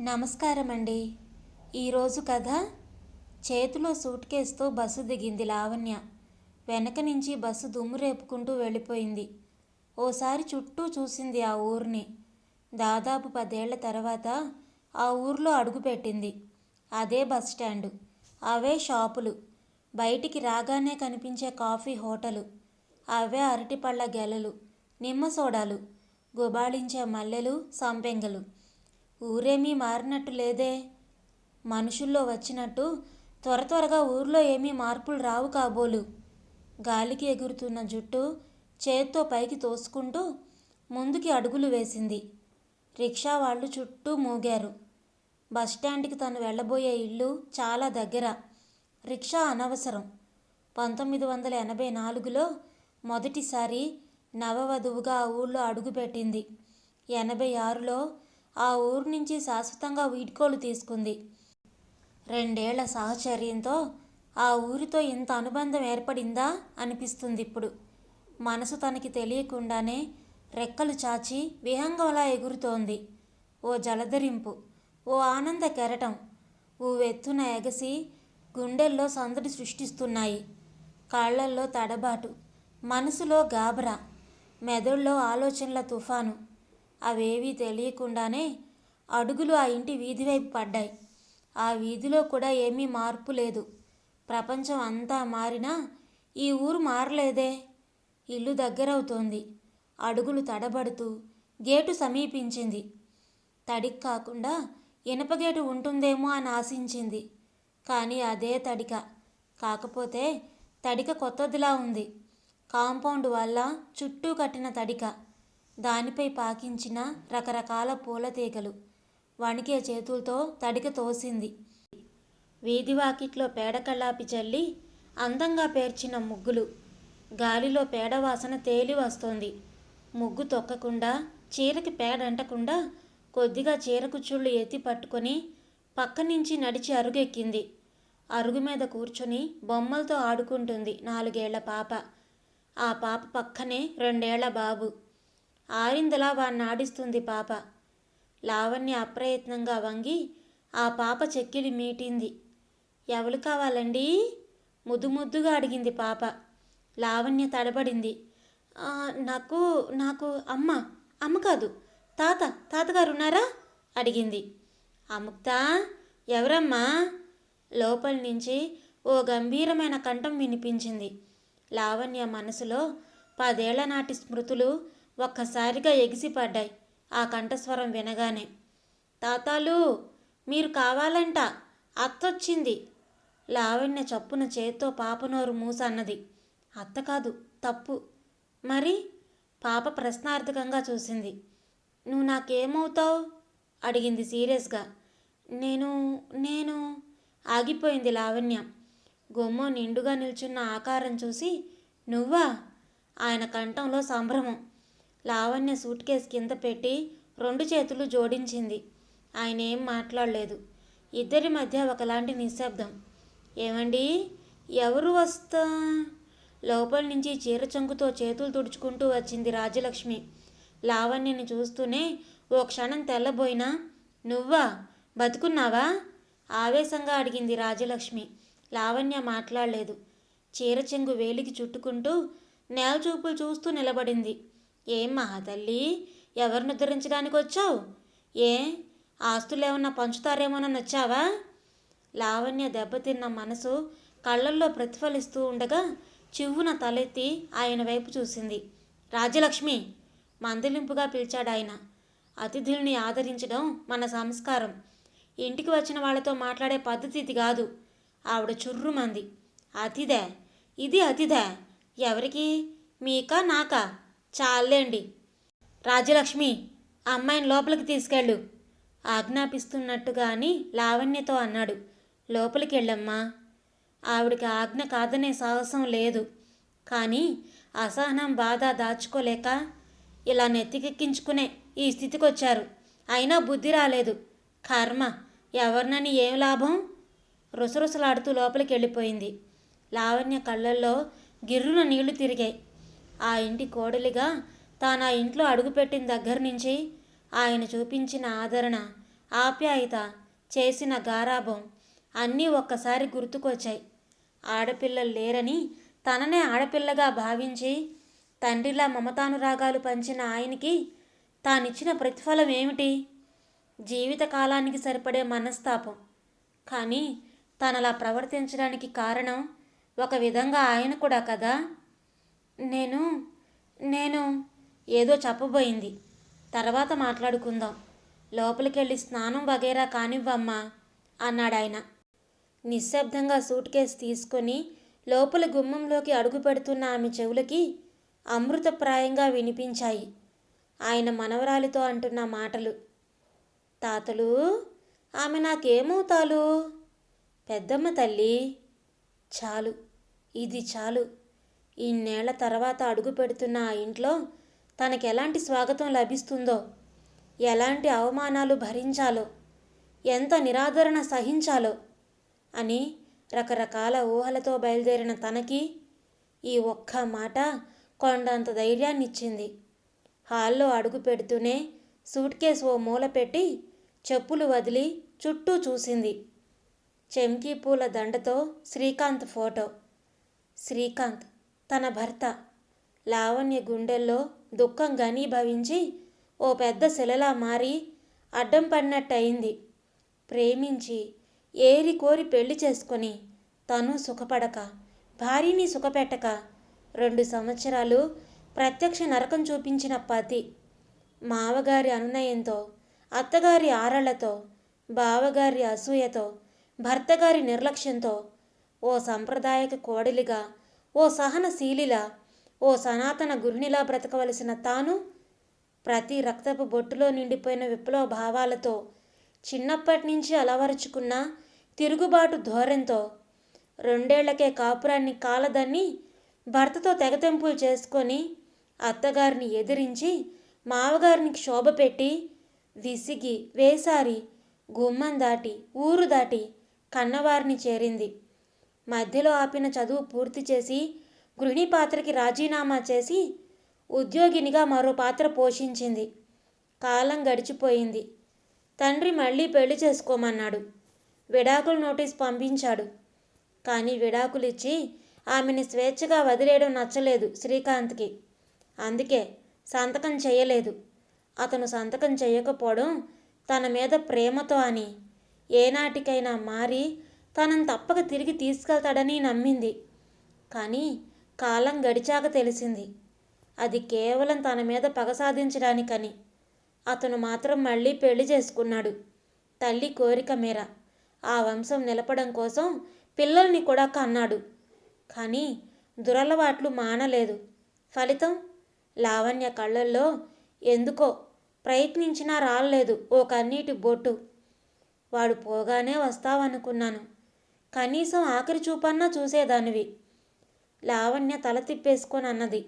నమస్కారం అండి ఈరోజు కథ చేతిలో సూట్ కేసుతో బస్సు దిగింది లావణ్య. వెనక నుంచి బస్సు దుమ్ము రేపుకుంటూ వెళ్ళిపోయింది. ఓసారి చుట్టూ చూసింది ఆ ఊరిని. దాదాపు పదేళ్ళ తర్వాత ఆ ఊర్లో అడుగుపెట్టింది అదే బస్ స్టాండు. అవే షాపులు. బయటికి రాగానే కనిపించే కాఫీ హోటలు. అవే అరటిపళ్ళ గెలలు నిమ్మ సోడాలు గుబాళించే మల్లెలు సంపెంగలు. ఊరేమీ మారినట్టు లేదే. మనుషుల్లో వచ్చినట్టు త్వర త్వరగా ఊర్లో ఏమీ మార్పులు రావు కాబోలు. గాలికి ఎగురుతున్న జుట్టు చేత్తో పైకి తోసుకుంటూ ముందుకి అడుగులు వేసింది. రిక్షా వాళ్ళు చుట్టూ మూగారు. బస్టాండ్కి తను వెళ్ళబోయే ఇల్లు చాలా దగ్గర. రిక్షా అనవసరం. పంతొమ్మిది వందల ఎనభై నాలుగులో మొదటిసారి నవవధువుగా ఆ ఊళ్ళో అడుగుపెట్టింది. ఎనభై ఆరులో ఆ ఊరు నుంచి శాశ్వతంగా వీడ్కోలు తీసుకుంది. రెండేళ్ళ సాహచర్యంతో ఆ ఊరితో ఇంత అనుబంధం ఏర్పడిందా అనిపిస్తుంది ఇప్పుడు. మనసు తనకి తెలియకుండానే రెక్కలు చాచి విహంగంలా ఎగురుతోంది. ఓ జలధరింపు ఓ ఆనంద కెరటం ఊవెత్తున ఎగసి గుండెల్లో సందడి సృష్టిస్తున్నాయి. కాళ్ళల్లో తడబాటు మనసులో గాబరా మెదడులో ఆలోచనల తుఫాను అవేవీ తెలియకుండానే అడుగులు ఆ ఇంటి వీధి వైపు పడ్డాయి. ఆ వీధిలో కూడా ఏమీ మార్పు లేదు. ప్రపంచం అంతా మారినా ఈ ఊరు మారలేదే. ఇల్లు దగ్గరవుతోంది. అడుగులు తడబడుతూ గేటు సమీపించింది. తడిక్ కాకుండా ఇనప గేటు ఉంటుందేమో అని ఆశించింది. కానీ అదే తడిక. కాకపోతే తడిక కొత్తదిలా ఉంది. కాంపౌండ్ వల్ల చుట్టూ కట్టిన తడిక. దానిపై పాకించిన రకరకాల పూల తీగలు. వణికే చేతులతో తడిక తోసింది. వీధి వాకిట్లో పేడకళ్ళాపి చల్లి అందంగా పేర్చిన ముగ్గులు. గాలిలో పేడ వాసన తేలి వస్తోంది. ముగ్గు తొక్కకుండా చీరకి పేడంటకుండా కొద్దిగా చీర కుచ్చుళ్ళు ఎత్తి పట్టుకొని పక్క నుంచి నడిచి అరుగెక్కింది. అరుగు మీద కూర్చొని బొమ్మలతో ఆడుకుంటుంది నాలుగేళ్ళ పాప. ఆ పాప పక్కనే రెండేళ్ళ బాబు. ఆరిందలా వాణ్ణాడిస్తుంది పాప. లావణ్య అప్రయత్నంగా వంగి ఆ పాప చెక్కిలి మీటింది. ఎవరు కావాలండి? ముద్దు ముద్దుగా అడిగింది పాప. లావణ్య తడబడింది. నాకు నాకు అమ్మ అమ్మ కాదు తాత తాతగారు ఉన్నారా? అడిగింది. అముక్తా ఎవరమ్మా? లోపల నుంచి ఓ గంభీరమైన కంఠం వినిపించింది. లావణ్య మనసులో పదేళ్ళ నాటి స్మృతులు ఒక్కసారిగా ఎగిసిపడ్డాయి. ఆ కంఠస్వరం వినగానే తాతాలు మీరు కావాలంట అత్తొచ్చింది. లావణ్య చప్పున చేత్తో పాపనోరు మూసన్నది. అత్త కాదు తప్పు. మరి? పాప ప్రశ్నార్థకంగా చూసింది. నువ్వు నాకేమవుతావు? అడిగింది సీరియస్గా. నేను నేను ఆగిపోయింది లావణ్య. గుమ్మం నిండుగా నిల్చున్న ఆకారం చూసి నువ్వా? ఆయన కంఠంలో సంభ్రమం. లావణ్య సూట్ కేస్ కింద పెట్టి రెండు చేతులు జోడించింది. ఆయన ఏం మాట్లాడలేదు. ఇద్దరి మధ్య ఒకలాంటి నిశ్శబ్దం. ఏమండి? ఎవరు వస్తా? లోపల నుంచి చీర చంకుతో చేతులు తుడుచుకుంటూ వచ్చింది రాజలక్ష్మి. లావణ్యని చూస్తూనే ఓ క్షణం తెల్లబోయినా నువ్వా? బతుకున్నావా? ఆవేశంగా అడిగింది రాజలక్ష్మి. లావణ్య మాట్లాడలేదు. చీర చెంగు వేలికి చుట్టుకుంటూ నేల చూపులు చూస్తూ నిలబడింది. ఏం మహాతల్లి ఎవరిని నిద్రించడానికి వచ్చావు? ఏ? ఆస్తులు ఏమన్నా పంచుతారేమోనని వచ్చావా? లావణ్య దెబ్బతిన్న మనసు కళ్ళల్లో ప్రతిఫలిస్తూ ఉండగా చివ్వున తలెత్తి ఆయన వైపు చూసింది. రాజలక్ష్మి మందలింపుగా పిలిచాడు ఆయన అతిథుల్ని ఆదరించడం మన సంస్కారం. ఇంటికి వచ్చిన వాళ్ళతో మాట్లాడే పద్ధతి ఇది కాదు. ఆవిడ చుర్రుమంది. అతిథే! ఇది అతిథే! ఎవరికి? మీకా నాకా? చాలేండి రాజలక్ష్మి ఆ అమ్మాయిని లోపలికి తీసుకెళ్ళు. ఆజ్ఞాపిస్తున్నట్టుగా అని లావణ్యతో అన్నాడు. లోపలికి వెళ్ళమ్మా ఆవిడికి ఆజ్ఞ కాదనే సాహసం లేదు. కానీ అసహనం బాధ దాచుకోలేక ఇలా నెత్తికెక్కించుకునే ఈ స్థితికి వచ్చారు అయినా బుద్ధి రాలేదు. కర్మ ఎవరినని ఏం లాభం? రుసరుసలాడుతూ లోపలికి వెళ్ళిపోయింది లావణ్య కళ్ళల్లో గిర్రున నీళ్ళు తిరిగాయి. ఆ ఇంటి కోడలిగా తాను ఆ ఇంట్లో అడుగుపెట్టిన దగ్గర నుంచి ఆయన చూపించిన ఆదరణ ఆప్యాయత చేసిన గారాభం అన్నీ ఒక్కసారి గుర్తుకొచ్చాయి. ఆడపిల్లలు లేరని తననే ఆడపిల్లగా భావించి తండ్రిలా మమతానురాగాలు పంచిన ఆయనకి తానిచ్చిన ప్రతిఫలం ఏమిటి? జీవితకాలానికి సరిపడే మనస్తాపం. కానీ తనలా ప్రవర్తించడానికి కారణం ఒక విధంగా ఆయన కూడా కదా. నేను నేను ఏదో చెప్పబోయింది. తర్వాత మాట్లాడుకుందాం. లోపలికెళ్ళి స్నానం వగేరా కానివ్వమ్మా అన్నాడు ఆయన. నిశ్శబ్దంగా సూట్ కేసు తీసుకొని లోపల గుమ్మంలోకి అడుగు పెడుతున్న ఆమె చెవులకి అమృతప్రాయంగా వినిపించాయి. ఆయన మనవరాలితో అంటున్న మాటలు. తాతలు ఆమె నాకేమవుతాలు పెద్దమ్మ తల్లి చాలు ఇది చాలు. ఇన్నేళ్ళ తర్వాత అడుగు పెడుతున్న ఆ ఇంట్లో తనకెలాంటి స్వాగతం లభిస్తుందో ఎలాంటి అవమానాలు భరించాలో ఎంత నిరాదరణ సహించాలో అని రకరకాల ఊహలతో బయలుదేరిన తనకి ఈ ఒక్క మాట కొండంత ధైర్యాన్ని ఇచ్చింది హాల్లో అడుగు పెడుతూనే సూట్ కేసు ఓ మూల పెట్టి చెప్పులు వదిలి చుట్టూ చూసింది. చెంకీ పూల దండతో శ్రీకాంత్ ఫోటో. శ్రీకాంత్ తన భర్త. లావణ్య గుండెల్లో దుఃఖం ఘనీభవించి ఓ పెద్ద శిలలా మారి అడ్డం పడినట్టయింది. ప్రేమించి ఏరి కోరి పెళ్ళి చేసుకొని తను సుఖపడక భార్యని సుఖపెట్టక రెండు సంవత్సరాలు ప్రత్యక్ష నరకం చూపించిన పతి. మావగారి అనునయంతో అత్తగారి ఆరళ్ళతో బావగారి అసూయతో భర్తగారి నిర్లక్ష్యంతో ఓ సంప్రదాయక కోడలిగా ఓ సహనశీలిలా ఓ సనాతన గృహిణిలా బ్రతకవలసిన తాను ప్రతి రక్తపు బొట్టులో నిండిపోయిన విప్లవ భావాలతో చిన్నప్పటి నుంచి అలవరుచుకున్న తిరుగుబాటు ధోరణితో రెండేళ్ళకే కాపురాన్ని కాలదన్ని భర్తతో తెగతెంపులు చేసుకొని అత్తగారిని ఎదిరించి మావగారిని క్షోభ పెట్టి విసిగి వేసారి గుమ్మం దాటి ఊరు దాటి కన్నవారిని చేరింది. మధ్యలో ఆపిన చదువు పూర్తి చేసి గృహిణి పాత్రకి రాజీనామా చేసి ఉద్యోగినిగా మరో పాత్ర పోషించింది. కాలం గడిచిపోయింది. తండ్రి మళ్ళీ పెళ్ళి చేసుకోమన్నాడు. విడాకుల నోటీస్ పంపించాడు. కానీ విడాకులిచ్చి ఆమెని స్వేచ్ఛగా వదిలేయడం నచ్చలేదు శ్రీకాంత్కి. అందుకే సంతకం చేయలేదు. అతను సంతకం చేయకపోవడం తన మీద ప్రేమతో అని ఏనాటికైనా మారి తనను తప్పక తిరిగి తీసుకెళ్తాడని నమ్మింది. కానీ కాలం గడిచాక తెలిసింది. అది కేవలం తన మీద పగ సాధించడానికని. అతను మాత్రం మళ్ళీ పెళ్ళి చేసుకున్నాడు. తల్లి కోరిక మేర. ఆ వంశం నిలపడం కోసం పిల్లల్ని కూడా కన్నాడు. కానీ దురలవాట్లు మానలేదు. ఫలితం లావణ్య కళ్ళల్లో ఎందుకో ప్రయత్నించినా రాలేదు ఓ కన్నీటి బొట్టు. వాడు పోగానే వస్తావనుకున్నాను. కనీసం ఆఖరి చూపన్నా చూసేదానివి. లావణ్య తల తిప్పేసుకొని అన్నది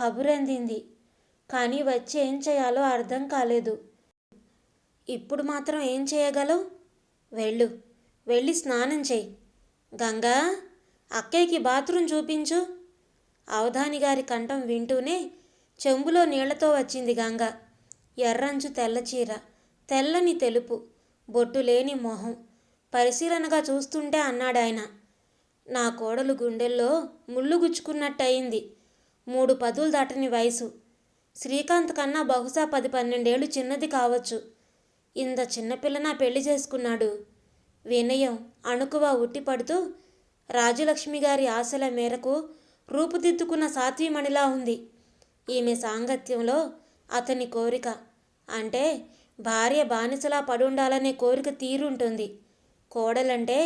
కబురందింది. కానీ వచ్చి ఏం చేయాలో అర్థం కాలేదు. ఇప్పుడు మాత్రం ఏం చేయగలవు? వెళ్ళు. వెళ్ళి స్నానం చెయ్యి గంగా అక్కయ్యకి బాత్రూమ్ చూపించు. అవధాని గారి కంఠం వింటూనే చెంబులో నీళ్ళతో వచ్చింది గంగ. ఎర్రంచు తెల్ల చీర. తెల్లని తెలుపు. బొట్టు లేని మొహం. పరిశీలనగా చూస్తుంటే అన్నాడాయన. నా కోడలు గుండెల్లో ముళ్ళు గుచ్చుకున్నట్టయింది. మూడు పదులు దాటని వయసు. శ్రీకాంత్ కన్నా బహుశా పది పన్నెండేళ్ళు చిన్నది కావచ్చు. ఇంత చిన్నపిల్ల నా పెళ్ళి చేసుకున్నాడు? వినయం అణుకువ ఉట్టిపడుతూ రాజలక్ష్మి గారి ఆశల మేరకు రూపుదిద్దుకున్న సాత్వీమణిలా ఉంది. ఈమె సాంగత్యంలో అతని కోరిక అంటే భార్య బానిసలా పడుండాలనే కోరిక తీరుంటుంది. కోడలంటే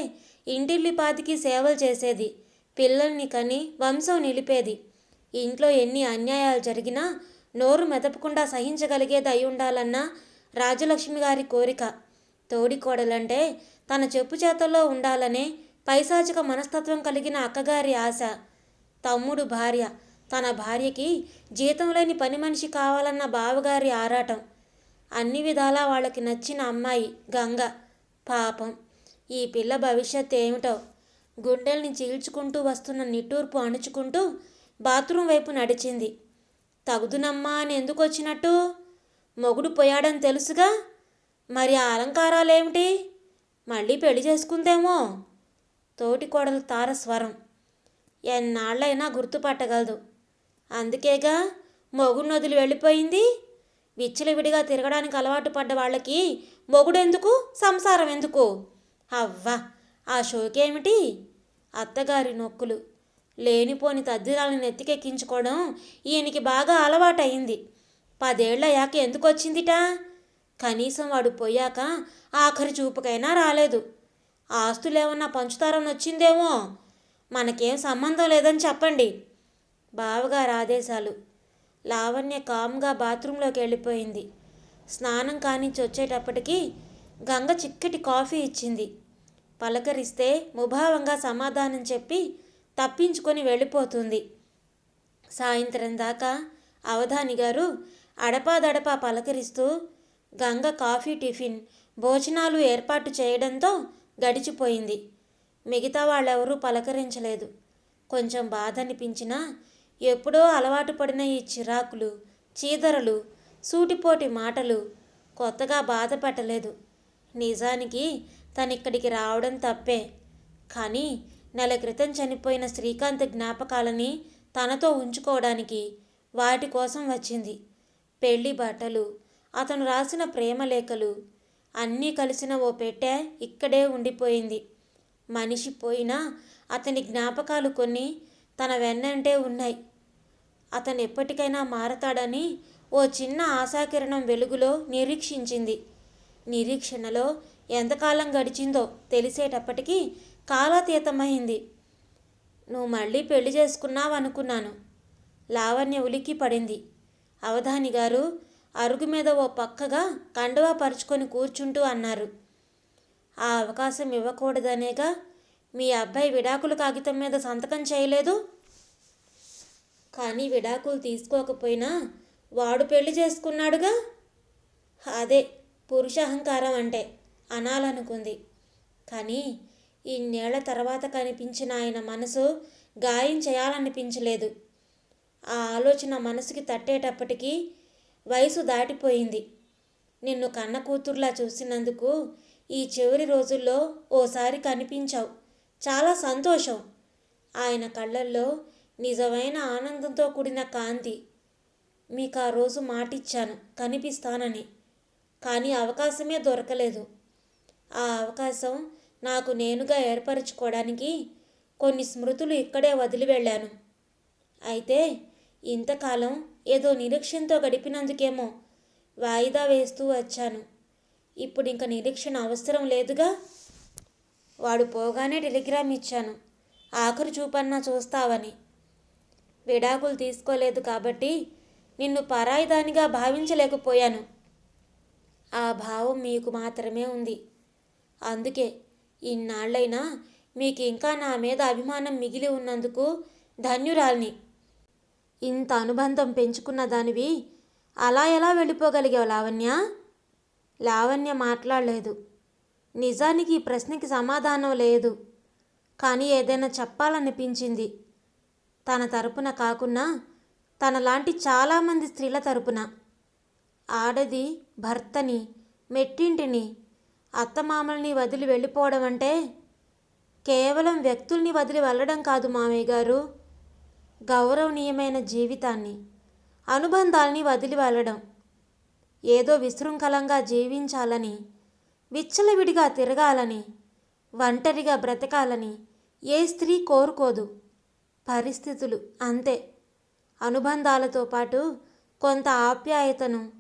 ఇంటిల్లిపాతికి సేవలు చేసేది పిల్లల్ని కని వంశం నిలిపేది. ఇంట్లో ఎన్ని అన్యాయాలు జరిగినా నోరు మెదపకుండా సహించగలిగేది అయి ఉండాలన్న రాజలక్ష్మి గారి కోరిక. తోడి కోడలంటే తన చెప్పు చేతల్లో ఉండాలనే పైశాచిక మనస్తత్వం కలిగిన అక్కగారి ఆశ. తమ్ముడు భార్య తన భార్యకి జీతం లేని పని మనిషి కావాలన్న బావగారి ఆరాటం. అన్ని విధాలా వాళ్ళకి నచ్చిన అమ్మాయి గంగ. పాపం. ఈ పిల్ల భవిష్యత్ ఏమిటో? గుండెల్ని చీల్చుకుంటూ వస్తున్న నిట్టూర్పు అణుచుకుంటూ బాత్రూం వైపు నడిచింది. తగుదునమ్మా అని ఎందుకు వచ్చినట్టు మొగుడు పోయాడని తెలుసుగా? మరి ఆ అలంకారాలేమిటి? మళ్ళీ పెళ్ళి చేసుకుందేమో? తోటి కోడలు తార స్వరం. ఎన్నాళ్ళైనా గుర్తుపట్టగలదు. అందుకేగా మొగుడిని వదిలి వెళ్ళిపోయింది? విచ్చలవిడిగా తిరగడానికి అలవాటు పడ్డ వాళ్ళకి మొగుడెందుకు? సంసారం ఎందుకు? అవ్వా ఆ షోకేమిటి? అత్తగారి నొక్కులు. లేనిపోని తద్దిరాలను ఎత్తికెక్కించుకోవడం ఈయనకి బాగా అలవాటయింది. పదేళ్ళయ్యాక ఎందుకు వచ్చిందిట కనీసం వాడు పోయాక ఆఖరి చూపుకైనా రాలేదు. ఆస్తులేమన్నా పంచుతారని వచ్చిందేమో? మనకేం సంబంధం లేదని చెప్పండి. బావగారు ఆదేశాలు. లావణ్య కామ్గా బాత్రూంలోకి వెళ్ళిపోయింది. స్నానం కానించి వచ్చేటప్పటికి గంగ చిక్కటి కాఫీ ఇచ్చింది. పలకరిస్తే ముభావంగా సమాధానం చెప్పి తప్పించుకొని వెళ్ళిపోతుంది. సాయంత్రం దాకా అవధాని గారు అడపాదడపా పలకరిస్తూ గంగ కాఫీ టిఫిన్ భోజనాలు ఏర్పాటు చేయడంతో గడిచిపోయింది. మిగతా వాళ్ళెవరూ పలకరించలేదు. కొంచెం బాధ అనిపించినా ఎప్పుడో అలవాటు పడిన ఈ చిరాకులు చీదరలు సూటిపోటి మాటలు కొత్తగా బాధ పెట్టలేదు నిజానికి తనిక్కడికి రావడం తప్పే. కానీ నెల క్రితం చనిపోయిన శ్రీకాంత్ జ్ఞాపకాలని తనతో ఉంచుకోవడానికి వాటి కోసం వచ్చింది. పెళ్ళి బట్టలు అతను రాసిన ప్రేమ లేఖలు అన్నీ కలిసిన ఓ పెట్టె ఇక్కడే ఉండిపోయింది. మనిషి పోయినా అతని జ్ఞాపకాలు కొన్ని తన వెన్నంటే ఉన్నాయి. అతను ఎప్పటికైనా మారతాడని ఓ చిన్న ఆశాకిరణం వెలుగులో నిరీక్షించింది. నిరీక్షణలో ఎంతకాలం గడిచిందో తెలిసేటప్పటికీ కాలాతీతమైంది. నువ్వు మళ్ళీ పెళ్ళి చేసుకున్నావు అనుకున్నాను లావణ్య ఉలిక్కి పడింది. అవధాని గారు అరుగు మీద ఓ పక్కగా కండువా పరుచుకొని కూర్చుంటూ అన్నారు. ఆ అవకాశం ఇవ్వకూడదనేగా మీ అబ్బాయి విడాకుల కాగితం మీద సంతకం చేయలేదు? కానీ విడాకులు తీసుకోకపోయినా వాడు పెళ్ళి చేసుకున్నాడుగా? అదే పురుష అహంకారం అంటే. అనాలనుకుంది. కానీ ఇన్నేళ్ళ తర్వాత కనిపించిన ఆయన మనసు గాయం చేయాలనిపించలేదు. ఆ ఆలోచన మనసుకి తట్టేటప్పటికీ వయసు దాటిపోయింది. నిన్ను కన్న కూతుర్లా చూసినందుకు ఈ చివరి రోజుల్లో ఓసారి కనిపించావు. చాలా సంతోషం. ఆయన కళ్ళల్లో నిజమైన ఆనందంతో కూడిన కాంతి. మీకు ఆ రోజు మాటిచ్చాను. కనిపిస్తానని. కానీ అవకాశమే దొరకలేదు. ఆ అవకాశం నాకు నేనుగా ఏర్పరచుకోవడానికి కొన్ని స్మృతులు ఇక్కడే వదిలి వెళ్ళాను. అయితే ఇంతకాలం ఏదో నిరీక్షణతో గడిపినందుకేమో వాయిదా వేస్తూ వచ్చాను. ఇప్పుడు ఇంక నిరీక్షణ అవసరం లేదుగా? వాడు పోగానే టెలిగ్రామ్ ఇచ్చాను. ఆఖరు చూపన్నా చూస్తావని. విడాకులు తీసుకోలేదు కాబట్టి నిన్ను పరాయిదానిగా భావించలేకపోయాను. ఆ భావం మీకు మాత్రమే ఉంది. అందుకే ఇన్నాళ్ళైనా మీకు ఇంకా నా మీద అభిమానం మిగిలి ఉన్నందుకు ధన్యురాల్ని. ఇంత అనుబంధం పెంచుకున్న దానివి అలా ఎలా వెళ్ళిపోగలిగావు లావణ్య? లావణ్య మాట్లాడలేదు. నిజానికి ఈ ప్రశ్నకి సమాధానం లేదు. కానీ ఏదైనా చెప్పాలనిపించింది. తన తరపున కాకున్నా తనలాంటి చాలామంది స్త్రీల తరపున. ఆడది భర్తని మెట్టింటిని అత్తమామల్ని వదిలి వెళ్ళిపోవడం అంటే కేవలం వ్యక్తుల్ని వదిలి వెళ్ళడం కాదు మామయ్య గారు. గౌరవనీయమైన జీవితాన్ని అనుబంధాల్ని వదిలి వెళ్ళడం ఏదో విశృంఖలంగా జీవించాలని విచ్చలవిడిగా తిరగాలని ఒంటరిగా బ్రతకాలని ఏ స్త్రీ కోరుకోదు. పరిస్థితులు అంతే. అనుబంధాలతో పాటు కొంత ఆప్యాయతను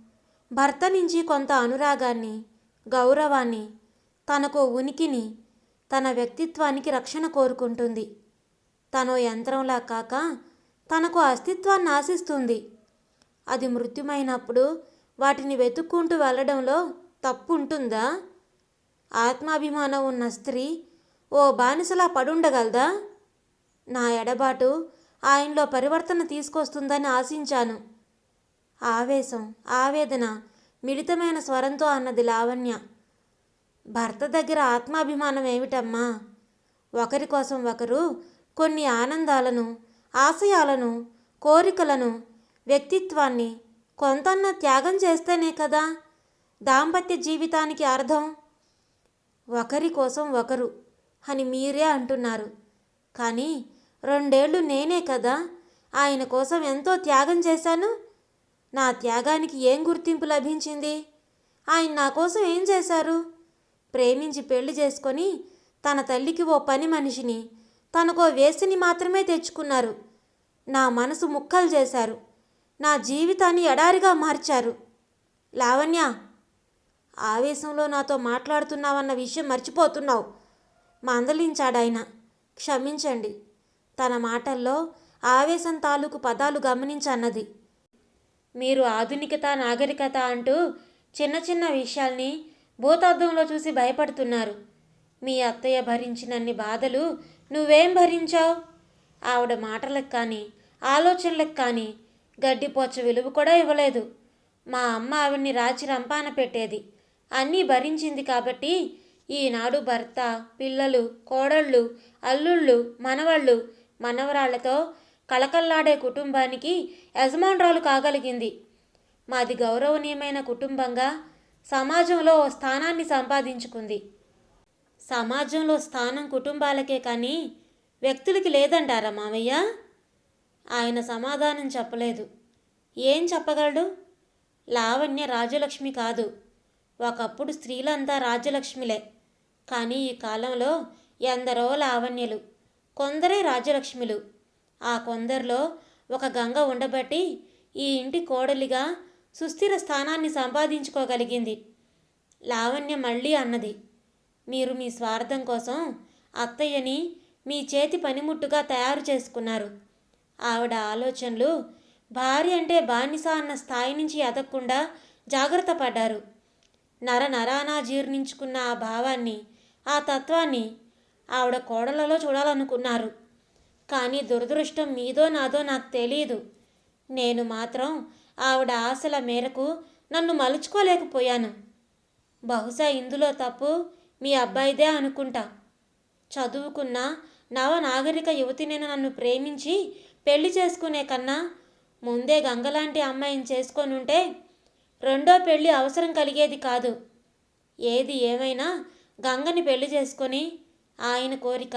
భర్త నుంచి కొంత అనురాగాన్ని గౌరవాన్ని తనకు ఉనికిని తన వ్యక్తిత్వానికి రక్షణ కోరుకుంటుంది. తను యంత్రంలా కాక తనకు అస్తిత్వాన్ని ఆశిస్తుంది. అది మృత్యుమైనప్పుడు వాటిని వెతుక్కుంటూ వెళ్ళడంలో తప్పు ఉంటుందా ఆత్మాభిమానం ఉన్న స్త్రీ ఓ బానిసలా పడుండగలదా? నా ఎడబాటు ఆయనలో పరివర్తన తీసుకొస్తుందని ఆశించాను. ఆవేశం ఆవేదన మిళితమైన స్వరంతో అన్నది లావణ్య. భర్త దగ్గర ఆత్మాభిమానం ఏమిటమ్మా? ఒకరి కోసం ఒకరు కొన్ని ఆనందాలను ఆశయాలను కోరికలను వ్యక్తిత్వాన్ని కొంతన్న త్యాగం చేస్తేనే కదా దాంపత్య జీవితానికి అర్థం? ఒకరి కోసం ఒకరు అని మీరే అంటున్నారు. కానీ రెండేళ్ళు నేనే కదా ఆయన కోసం ఎంతో త్యాగం చేశాను నా త్యాగానికి ఏం గుర్తింపు లభించింది? ఆయన నా కోసం ఏం చేశారు? ప్రేమించి పెళ్ళి చేసుకొని తన తల్లికి ఓ పని మనిషిని తనకో వేసిని మాత్రమే తెచ్చుకున్నారు. నా మనసు ముక్కలు చేశారు. నా జీవితాన్ని ఎడారిగా మార్చారు. లావణ్య ఆవేశంలో నాతో మాట్లాడుతున్నావన్న విషయం మర్చిపోతున్నావు. మందలించాడాయన. క్షమించండి. తన మాటల్లో ఆవేశం తాలూకు పదాలు గమనించన్నది. మీరు ఆధునికత నాగరికత అంటూ చిన్న చిన్న విషయాల్ని భూతార్థంలో చూసి భయపడుతున్నారు. మీ అత్తయ్య భరించినన్ని బాధలు నువ్వేం భరించావు? ఆవిడ మాటలకు కానీ ఆలోచనలకు కానీ గడ్డిపోచ విలువ కూడా ఇవ్వలేదు. మా అమ్మ ఆవిడ్ని రాచి రంపాన పెట్టేది. అన్నీ భరించింది కాబట్టి ఈనాడు భర్త పిల్లలు కోడళ్ళు అల్లుళ్ళు మనవళ్ళు మనవరాళ్ళతో కలకల్లాడే కుటుంబానికి యజమానురాలు కాగలిగింది. మాది గౌరవనీయమైన కుటుంబంగా సమాజంలో ఓ స్థానాన్ని సంపాదించుకుంది. సమాజంలో స్థానం కుటుంబాలకే కానీ వ్యక్తులకి లేదంటారా మామయ్య? ఆయన సమాధానం చెప్పలేదు. ఏం చెప్పగలడు? లావణ్య రాజలక్ష్మి కాదు. ఒకప్పుడు స్త్రీలంతా రాజలక్ష్మిలే. కానీ ఈ కాలంలో ఎందరో లావణ్యలు కొందరే రాజలక్ష్మిలు. ఆ కొందరిలో ఒక గంగ ఉండబట్టి ఈ ఇంటి కోడలిగా సుస్థిర స్థానాన్ని సంపాదించుకోగలిగింది. లావణ్య మళ్ళీ అన్నది మీరు మీ స్వార్థం కోసం అత్తయ్యని మీ చేతి పనిముట్టుగా తయారు చేసుకున్నారు. ఆవిడ ఆలోచనలు భార్య అంటే బానిస అన్న స్థాయి నుంచి ఎదగకుండా జాగ్రత్త పడ్డారు. నర నరానా జీర్ణించుకున్న ఆ భావాన్ని ఆ తత్వాన్ని ఆవిడ కోడలలో చూడాలనుకున్నారు. కానీ దురదృష్టం మీదో నాదో నాకు తెలియదు నేను మాత్రం ఆవిడ ఆశల మేరకు నన్ను మలుచుకోలేకపోయాను. బహుశా ఇందులో తప్పు మీ అబ్బాయిదే అనుకుంటా. చదువుకున్న నవ నాగరిక నేను నన్ను ప్రేమించి పెళ్ళి చేసుకునే కన్నా ముందే గంగలాంటి అమ్మాయిని చేసుకొని ఉంటే రెండో పెళ్ళి అవసరం కలిగేది కాదు. ఏది ఏమైనా గంగని పెళ్ళి చేసుకొని ఆయన కోరిక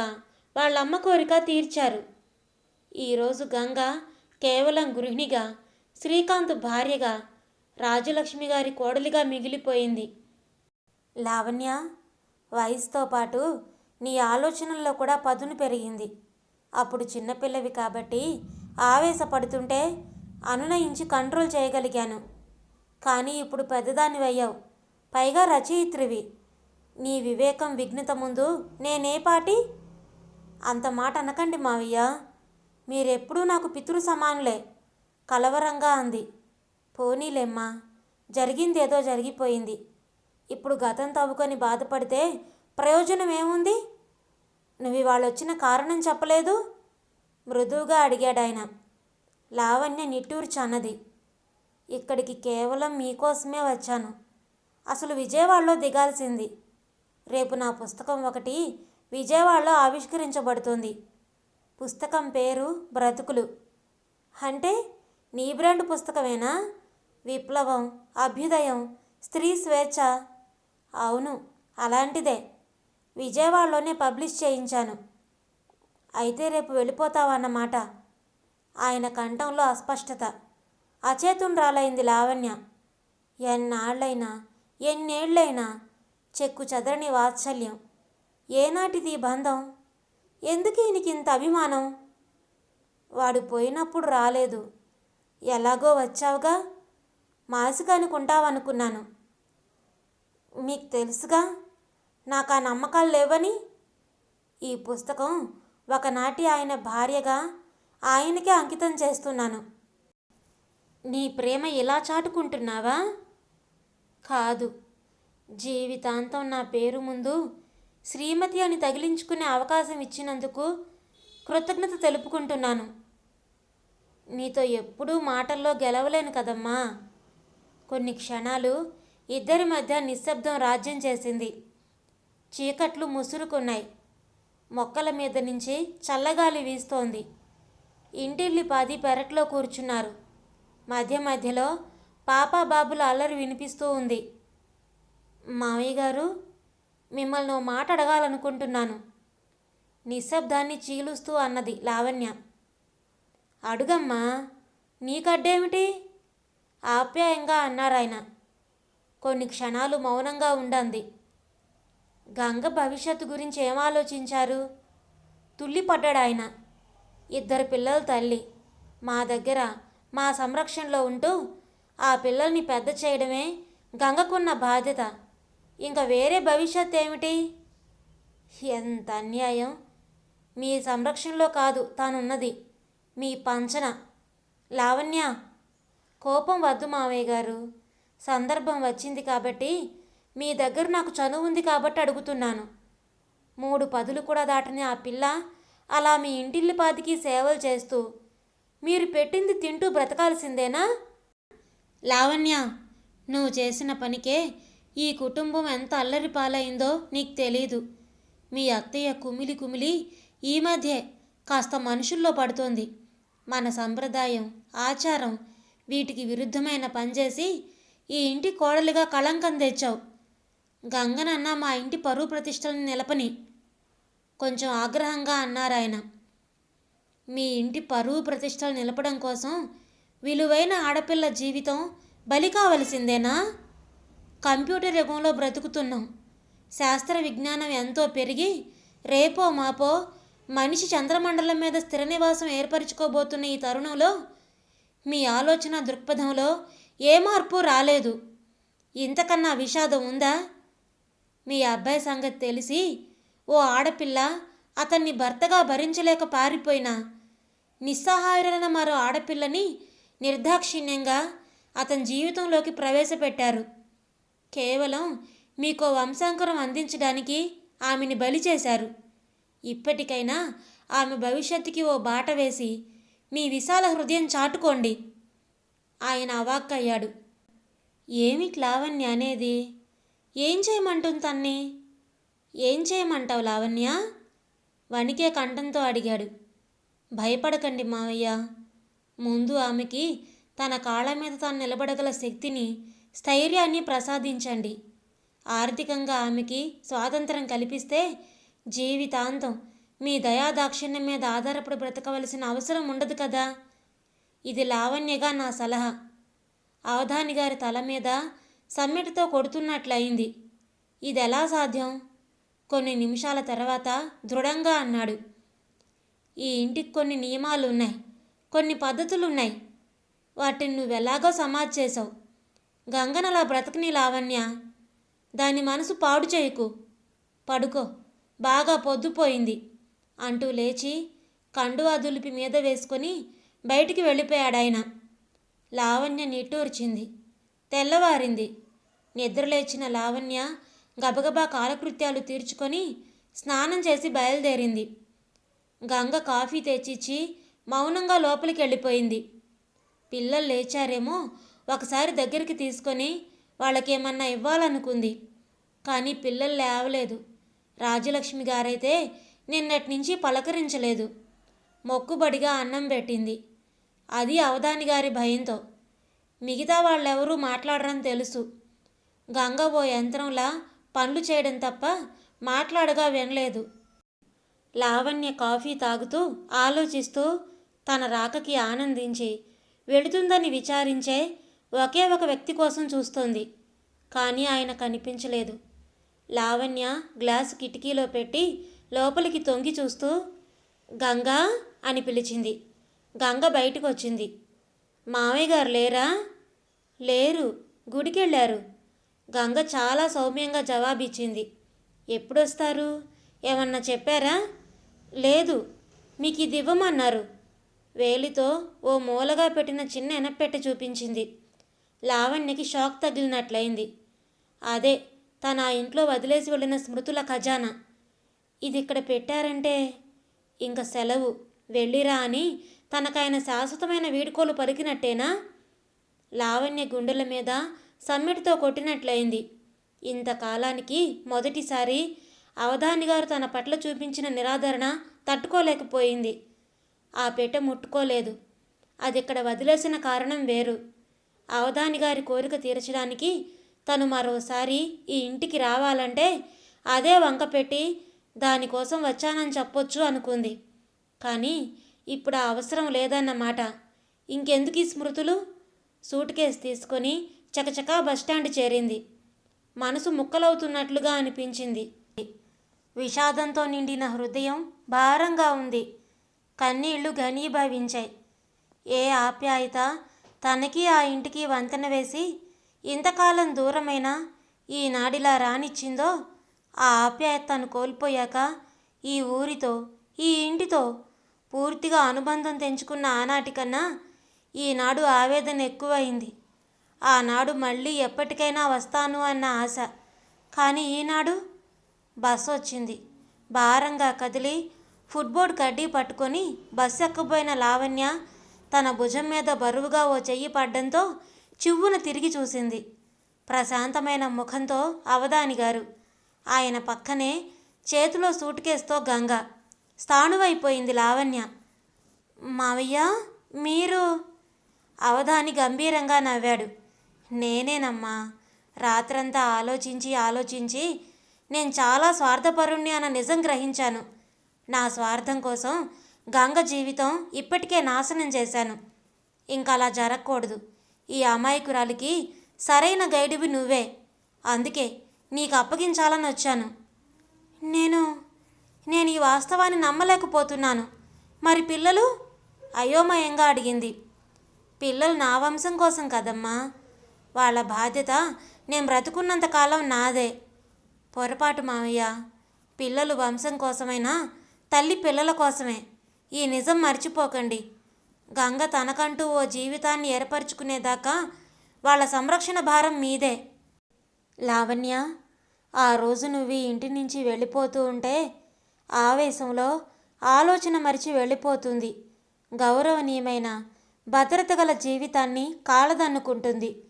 వాళ్ళమ్మ కోరిక తీర్చారు. ఈరోజు గంగ కేవలం గృహిణిగా శ్రీకాంత్ భార్యగా రాజలక్ష్మి గారి కోడలిగా మిగిలిపోయింది. లావణ్య వయసుతో పాటు నీ ఆలోచనల్లో కూడా పదును పెరిగింది. అప్పుడు చిన్నపిల్లవి కాబట్టి ఆవేశపడుతుంటే అనునయించి కంట్రోల్ చేయగలిగాను. కానీ ఇప్పుడు పెద్దదాని అయ్యావు పైగా రచయిత్రివి. నీ వివేకం విఘ్నత ముందు నేనే పాటి అంత మాట అనకండి మావయ్య. మీరెప్పుడూ నాకు పితృ సమానులే కలవరంగా అంది. పోనీలేమ్మా జరిగిందేదో జరిగిపోయింది. ఇప్పుడు గతం తవ్వుకొని బాధపడితే ప్రయోజనం ఏముంది నువ్వు ఇవాళ వచ్చిన కారణం చెప్పలేదు? మృదువుగా అడిగాడాయన. లావణ్య నిట్టూరు చన్నది ఇక్కడికి కేవలం మీకోసమే వచ్చాను. అసలు విజయవాడలో దిగాల్సింది. రేపు నా పుస్తకం ఒకటి విజయవాడలో ఆవిష్కరించబడుతుంది. పుస్తకం పేరు బ్రతుకులు. అంటే నీ బ్రాండ్ పుస్తకమేనా? విప్లవం అభ్యుదయం స్త్రీ స్వేచ్ఛ. అవును అలాంటిదే. విజయవాడలోనే పబ్లిష్ చేయించాను. అయితే రేపు వెళ్ళిపోతావన్నమాట. ఆయన కంఠంలో అస్పష్టత. అచేతుండ్రాలైంది లావణ్య. ఎన్నాళ్ళైనా ఎన్నేళ్ళైనా చెక్కు చదరని వాత్సల్యం. ఏనాటిది బంధం? ఎందుకు ఈయనకింత అభిమానం? వాడు పోయినప్పుడు రాలేదు. ఎలాగో వచ్చావుగా? మాసిక అనుకుంటావనుకున్నాను. మీకు తెలుసుగా? నాకు ఆ నమ్మకాలు లేవని? ఈ పుస్తకం ఒకనాటి ఆయన భార్యగా ఆయనకే అంకితం చేస్తున్నాను. నీ ప్రేమ ఇలా చాటుకుంటున్నావా? కాదు. జీవితాంతం నా పేరు ముందు శ్రీమతి అని తగిలించుకునే అవకాశం ఇచ్చినందుకు కృతజ్ఞత తెలుపుకుంటున్నాను. నీతో ఎప్పుడూ మాటల్లో గెలవలేను కదమ్మా. కొన్ని క్షణాలు ఇద్దరి మధ్య నిశ్శబ్దం రాజ్యం చేసింది. చీకట్లు ముసురుకున్నాయి. మొక్కల మీద నుంచి చల్లగాలి వీస్తోంది. ఇంటిల్లి పాది పెరట్లో కూర్చున్నారు. మధ్య మధ్యలో పాపా బాబుల అల్లరి వినిపిస్తూ ఉంది. మావయ్య గారు మిమ్మల్ని మాట అడగాలనుకుంటున్నాను. నిశ్శబ్దాన్ని చీలుస్తూ అన్నది లావణ్య. అడుగమ్మా నీకడ్డేమిటి? ఆప్యాయంగా అన్నారాయన కొన్ని క్షణాలు మౌనంగా ఉండంది. గంగ భవిష్యత్తు గురించి ఏం ఆలోచించారు తుల్లిపడ్డాడు ఆయన. ఇద్దరు పిల్లల తల్లి. మా దగ్గర మా సంరక్షణలో ఉంటూ ఆ పిల్లల్ని పెద్ద చేయడమే గంగకున్న బాధ్యత. ఇంకా వేరే భవిష్యత్ ఏమిటి? ఎంత అన్యాయం. మీ సంరక్షణలో కాదు తానున్నది. మీ పంచన. లావణ్య కోపం వద్దు మావయ్య గారు. సందర్భం వచ్చింది కాబట్టి మీ దగ్గర నాకు చనువు ఉంది కాబట్టి అడుగుతున్నాను. మూడు పదులు కూడా దాటని ఆ పిల్ల అలా మీ ఇంటిల్లిపాదికి సేవలు చేస్తూ మీరు పెట్టింది తింటూ బ్రతకాల్సిందేనా? లావణ్య నువ్వు చేసిన పనికే ఈ కుటుంబం ఎంత అల్లరి పాలైందో నీకు తెలీదు. మీ అత్తయ్య కుమిలి కుమిలి ఈ మధ్యే కాస్త మనుషుల్లో పడుతోంది. మన సంప్రదాయం ఆచారం వీటికి విరుద్ధమైన పనిచేసి ఈ ఇంటి కోడలుగా కళంకం తెచ్చావు. గంగనన్న మా ఇంటి పరువు ప్రతిష్టలను నిలపని కొంచెం ఆగ్రహంగా అన్నారాయన మీ ఇంటి పరువు ప్రతిష్టలు నిలపడం కోసం విలువైన ఆడపిల్ల జీవితం బలి కావలసిందేనా? కంప్యూటర్ యుగంలో బ్రతుకుతున్నాం. శాస్త్ర విజ్ఞానం ఎంతో పెరిగి రేపో మాపో మనిషి చంద్రమండలం మీద స్థిర నివాసం ఏర్పరచుకోబోతున్న ఈ తరుణంలో మీ ఆలోచన దృక్పథంలో ఏ మార్పు రాలేదు. ఇంతకన్నా విషాదం ఉందా? మీ అబ్బాయి సంగతి తెలిసి ఓ ఆడపిల్ల అతన్ని భర్తగా భరించలేక పారిపోయినా నిస్సహాయులైన మరో ఆడపిల్లని నిర్దాక్షిణ్యంగా అతని జీవితంలోకి ప్రవేశపెట్టారు. కేవలం మీకో వంశాంకురం అందించడానికి ఆమెని బలి చేశారు. ఇప్పటికైనా ఆమె భవిష్యత్తుకి ఓ బాట వేసి మీ విశాల హృదయం చాటుకోండి. ఆయన అవాక్కయ్యాడు. ఏమి లావణ్య అనేది? ఏం చేయమంటుంది తన్ని? ఏం చేయమంటావు లావణ్య? వణికే కంఠంతో అడిగాడు. భయపడకండి మావయ్య. ముందు ఆమెకి తన కాళ్ళ మీద తాను నిలబడగల శక్తిని స్థైర్యాన్ని ప్రసాదించండి. ఆర్థికంగా ఆమెకి స్వాతంత్రం కల్పిస్తే జీవితాంతం మీ దయాదాక్షిణ్యం మీద ఆధారపడి బ్రతకవలసిన అవసరం ఉండదు కదా? ఇది లావణ్యగా నా సలహా. అవధాని గారి తల మీద సమ్మెటితో కొడుతున్నట్లయింది. ఇది ఎలా సాధ్యం? కొన్ని నిమిషాల తర్వాత దృఢంగా అన్నాడు. ఈ ఇంటికి కొన్ని నియమాలు ఉన్నాయి కొన్ని పద్ధతులు ఉన్నాయి వాటిని నువ్వెలాగో సమాజ్ చేసావు గంగనలా బ్రతకని లావణ్య. దాని మనసు పాడు చేయకు. పడుకో. బాగా పొద్దుపోయింది అంటూ లేచి కండువా దులిపి మీద వేసుకొని బయటికి వెళ్ళిపోయాడాయన. లావణ్య నిట్టూర్చింది. తెల్లవారింది. నిద్రలేచిన లావణ్య గబగబా కాలకృత్యాలు తీర్చుకొని స్నానం చేసి బయలుదేరింది. గంగ కాఫీ తెచ్చిచ్చి మౌనంగా లోపలికి వెళ్ళిపోయింది. పిల్లలు లేచారేమో ఒకసారి దగ్గరికి తీసుకొని వాళ్ళకేమన్నా ఇవ్వాలనుకుంది. కానీ పిల్లలు లేవలేదు. రాజలక్ష్మి గారైతే నిన్నటి నుంచి పలకరించలేదు. మొక్కుబడిగా అన్నం పెట్టింది. అది అవధాని గారి భయంతో. మిగతా వాళ్ళెవరూ మాట్లాడరని తెలుసు. గంగ ఓ యంత్రంలా పనులు చేయడం తప్ప మాట్లాడగా వినలేదు. లావణ్య కాఫీ తాగుతూ ఆలోచిస్తూ తన రాకకి ఆనందించి వెళుతుందని విచారించే ఒకే ఒక వ్యక్తి కోసం చూస్తోంది. కానీ ఆయన కనిపించలేదు. లావణ్య గ్లాసు కిటికీలో పెట్టి లోపలికి తొంగి చూస్తూ గంగా అని పిలిచింది. గంగ బయటకు వచ్చింది మామయ్య గారు లేరా? లేరు. గుడికెళ్ళారు. గంగ చాలా సౌమ్యంగా జవాబిచ్చింది. ఎప్పుడొస్తారు? ఏమన్నా చెప్పారా? లేదు. మీకు ఇది ఇవ్వమన్నారు వేలితో ఓ మూలగా పెట్టిన చిన్న ఎనపెట్టె చూపించింది. లావణ్యకి షాక్ తగిలినట్లయింది. అదే తన ఆ ఇంట్లో వదిలేసి వెళ్ళిన స్మృతుల ఖజానా. ఇది ఇక్కడ పెట్టారంటే ఇంక సెలవు. వెళ్ళిరా అని తనకైన శాశ్వతమైన వీడుకోలు పలికినట్టేనా? లావణ్య గుండెల మీద సమ్మెటితో కొట్టినట్లయింది. ఇంతకాలానికి మొదటిసారి అవధాని గారు తన పట్ల చూపించిన నిరాదరణ తట్టుకోలేకపోయింది. ఆ పెట్టె ముట్టుకోలేదు. అది ఇక్కడ వదిలేసిన కారణం వేరు. అవధాని గారి కోరిక తీర్చడానికి తను మరోసారి ఈ ఇంటికి రావాలంటే అదే వంక పెట్టి దానికోసం వచ్చానని చెప్పొచ్చు అనుకుంది. కానీ ఇప్పుడు ఆ అవసరం లేదన్నమాట. ఇంకెందుకు ఈ స్మృతులు? సూట్ కేసు తీసుకొని చకచకా బస్టాండ్ చేరింది. మనసు ముక్కలవుతున్నట్లుగా అనిపించింది. విషాదంతో నిండిన హృదయం భారంగా ఉంది. కన్నీళ్ళు ఘనీభవించాయి. ఏ ఆప్యాయత తనకి ఆ ఇంటికి వంతెన వేసి ఇంతకాలం దూరమైన ఈనాడిలా రానిచ్చిందో ఆ ఆప్యాయత తను కోల్పోయాక ఈ ఊరితో ఈ ఇంటితో పూర్తిగా అనుబంధం తెంచుకున్న ఆనాటికన్నా ఈనాడు ఆవేదన ఎక్కువైంది. ఆనాడు మళ్ళీ ఎప్పటికైనా వస్తాను అన్న ఆశ. కానీ ఈనాడు బస్సు వచ్చింది. భారంగా కదిలి ఫుట్బోర్డ్ కడ్డీ పట్టుకొని బస్సు ఎక్కబోయిన లావణ్య తన భుజం మీద బరువుగా ఓ చెయ్యి పడ్డంతో చివ్వున తిరిగి చూసింది. ప్రశాంతమైన ముఖంతో అవధాని గారు ఆయన పక్కనే చేతిలో సూట్ కేసుతో గంగ స్థాణువైపోయింది లావణ్య. మావయ్య మీరు? అవధాని గంభీరంగా నవ్వాడు. నేనేనమ్మా రాత్రంతా ఆలోచించి ఆలోచించి నేను చాలా స్వార్థపరుణ్ణి అన్న నిజం గ్రహించాను. నా స్వార్థం కోసం గంగ జీవితం ఇప్పటికే నాశనం చేశాను. ఇంకా అలా జరగకూడదు. ఈ అమాయకురాలికి సరైన గైడువి నువ్వే. అందుకే నీకు అప్పగించాలని వచ్చాను. నేను నేను ఈ వాస్తవాన్ని నమ్మలేకపోతున్నాను. మరి పిల్లలు? అయోమయంగా అడిగింది. పిల్లలు నా వంశం కోసం కదమ్మా. వాళ్ళ బాధ్యత నేను బ్రతుకున్నంత కాలం నాదే. పొరపాటు మామయ్య పిల్లలు వంశం కోసమైనా తల్లి పిల్లల కోసమే. ఈ నిజం మర్చిపోకండి. గంగ తనకంటూ ఓ జీవితాన్ని ఏర్పరచుకునేదాకా వాళ్ళ సంరక్షణ భారం మీదే. లావణ్య ఆ రోజు నువ్వు ఇంటి నుంచి వెళ్ళిపోతూ ఉంటే ఆవేశంలో ఆలోచన మరిచి వెళ్ళిపోతుంది. గౌరవనీయమైన భద్రత గల జీవితాన్ని కాలదన్నుకుంటుంది.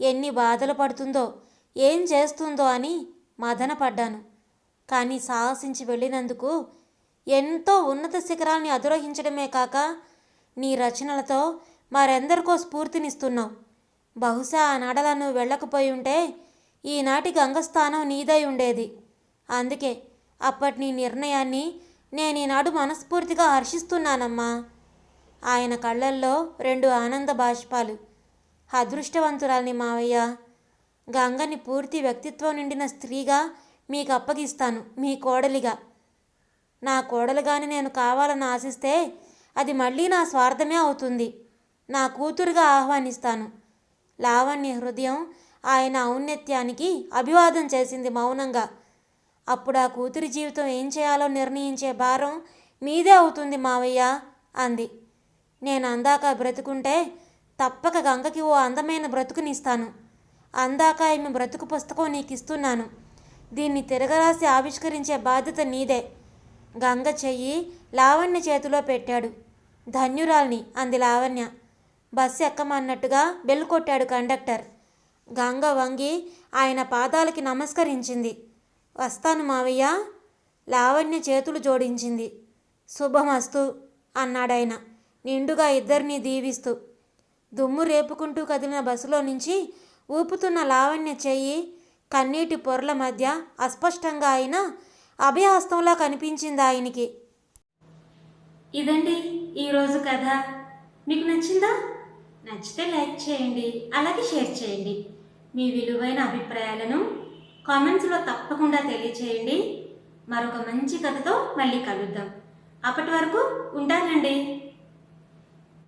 ఎన్ని బాధలు పడుతుందో ఏం చేస్తుందో అని మదనపడ్డాను కానీ సాహసించి వెళ్ళినందుకు ఎంతో ఉన్నత శిఖరాల్ని అధిరోహించడమే కాక నీ రచనలతో మరెందరికో స్ఫూర్తినిస్తున్నావు. బహుశా ఆ నడల నువ్వు వెళ్ళకపోయి ఉంటే ఈనాటి గంగస్థానం నీదై ఉండేది. అందుకే అప్పటి నీ నిర్ణయాన్ని నేను ఈనాడు మనస్ఫూర్తిగా హర్షిస్తున్నానమ్మా. ఆయన కళ్ళల్లో రెండు ఆనంద బాష్పాలు. అదృష్టవంతురాల్ని మావయ్య గంగని పూర్తి వ్యక్తిత్వం నిండిన స్త్రీగా మీకు అప్పగిస్తాను మీ కోడలిగా. నా కోడలుగాని నేను కావాలని ఆశిస్తే అది మళ్ళీ నా స్వార్థమే అవుతుంది. నా కూతురుగా ఆహ్వానిస్తాను. లావణ్య హృదయం ఆయన ఔన్నత్యానికి అభివాదం చేసింది మౌనంగా. అప్పుడు ఆ కూతురి జీవితం ఏం చేయాలో నిర్ణయించే భారం మీదే అవుతుంది మావయ్య అంది. నేను అందాక బ్రతుకుంటే తప్పక గంగకి ఓ అందమైన బ్రతుకునిస్తాను. అందాక ఈమె బ్రతుకు పుస్తకం నీకు ఇస్తున్నాను దీన్ని తిరగరాసి ఆవిష్కరించే బాధ్యత నీదే. గంగ చెయ్యి లావణ్య చేతిలో పెట్టాడు. ధన్యురాల్ని అంది లావణ్య. బస్సు ఎక్కమన్నట్టుగా బెల్ కొట్టాడు కండక్టర్. గంగ వంగి ఆయన పాదాలకి నమస్కరించింది. వస్తాను మావయ్య. లావణ్య చేతులు జోడించింది. శుభమస్తు అన్నాడాయన. నిండుగా ఇద్దరిని దీవిస్తూ. దుమ్ము రేపుకుంటూ కదిలిన బస్సులో నుంచి ఊపుతున్న లావణ్య చెయ్యి కన్నీటి పొరల మధ్య అస్పష్టంగా అయినా అభయహస్తంలా కనిపించింది ఆయనకి. ఇదండి ఈరోజు కథ. మీకు నచ్చిందా? నచ్చితే లైక్ చేయండి అలాగే షేర్ చేయండి. మీ విలువైన అభిప్రాయాలను కామెంట్స్లో తప్పకుండా తెలియచేయండి. మరొక మంచి కథతో మళ్ళీ కలుద్దాం. అప్పటి వరకు ఉంటానండి.